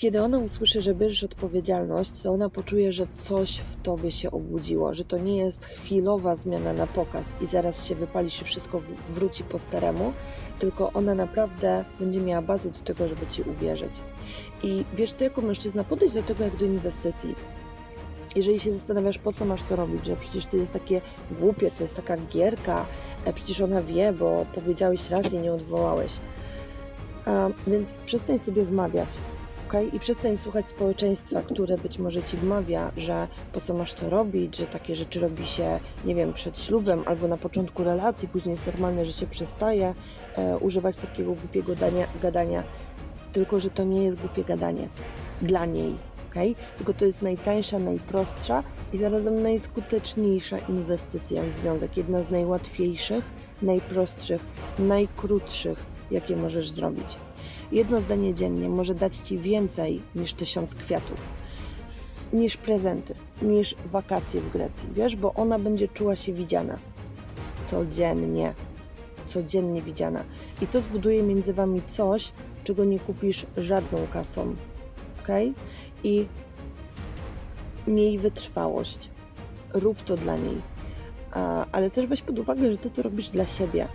Kiedy ona usłyszy, że bierzesz odpowiedzialność, to ona poczuje, że coś w tobie się obudziło, że to nie jest chwilowa zmiana na pokaz i zaraz się wypalisz i wszystko wróci po staremu, tylko ona naprawdę będzie miała bazę do tego, żeby ci uwierzyć. I wiesz, ty jako mężczyzna podejdź do tego jak do inwestycji. Jeżeli się zastanawiasz, po co masz to robić, że przecież to jest takie głupie, to jest taka gierka, e, przecież ona wie, bo powiedziałeś raz i nie odwołałeś. A, więc przestań sobie wmawiać, ok? I przestań słuchać społeczeństwa, które być może ci wmawia, że po co masz to robić, że takie rzeczy robi się, nie wiem, przed ślubem albo na początku relacji, później jest normalne, że się przestaje e, używać takiego głupiego dania, gadania, tylko że to nie jest głupie gadanie dla niej, ok? Tylko to jest najtańsza, najprostsza i zarazem najskuteczniejsza inwestycja w związek. Jedna z najłatwiejszych, najprostszych, najkrótszych, jakie możesz zrobić. Jedno zdanie dziennie może dać Ci więcej niż tysiąc kwiatów, niż prezenty, niż wakacje w Grecji, wiesz, bo ona będzie czuła się widziana codziennie, codziennie widziana. I to zbuduje między Wami coś, czego nie kupisz żadną kasą, ok? I miej wytrwałość, rób to dla niej, ale też weź pod uwagę, że Ty to robisz dla siebie,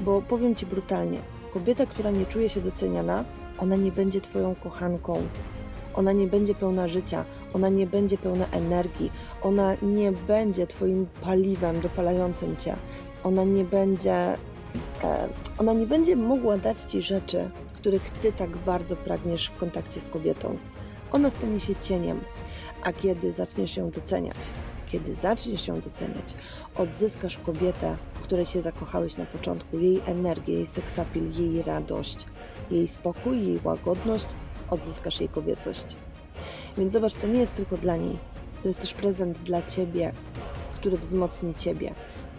bo powiem Ci brutalnie, kobieta, która nie czuje się doceniana, ona nie będzie Twoją kochanką. Ona nie będzie pełna życia, ona nie będzie pełna energii, ona nie będzie Twoim paliwem dopalającym Cię, ona nie będzie, e, ona nie będzie mogła dać Ci rzeczy, których Ty tak bardzo pragniesz w kontakcie z kobietą. Ona stanie się cieniem, a kiedy zaczniesz ją doceniać, kiedy zaczniesz ją doceniać, odzyskasz kobietę, w której się zakochałeś na początku, jej energię, jej seksapil, jej radość, jej spokój, jej łagodność, odzyskasz jej kobiecość. Więc zobacz, to nie jest tylko dla niej, to jest też prezent dla ciebie, który wzmocni ciebie.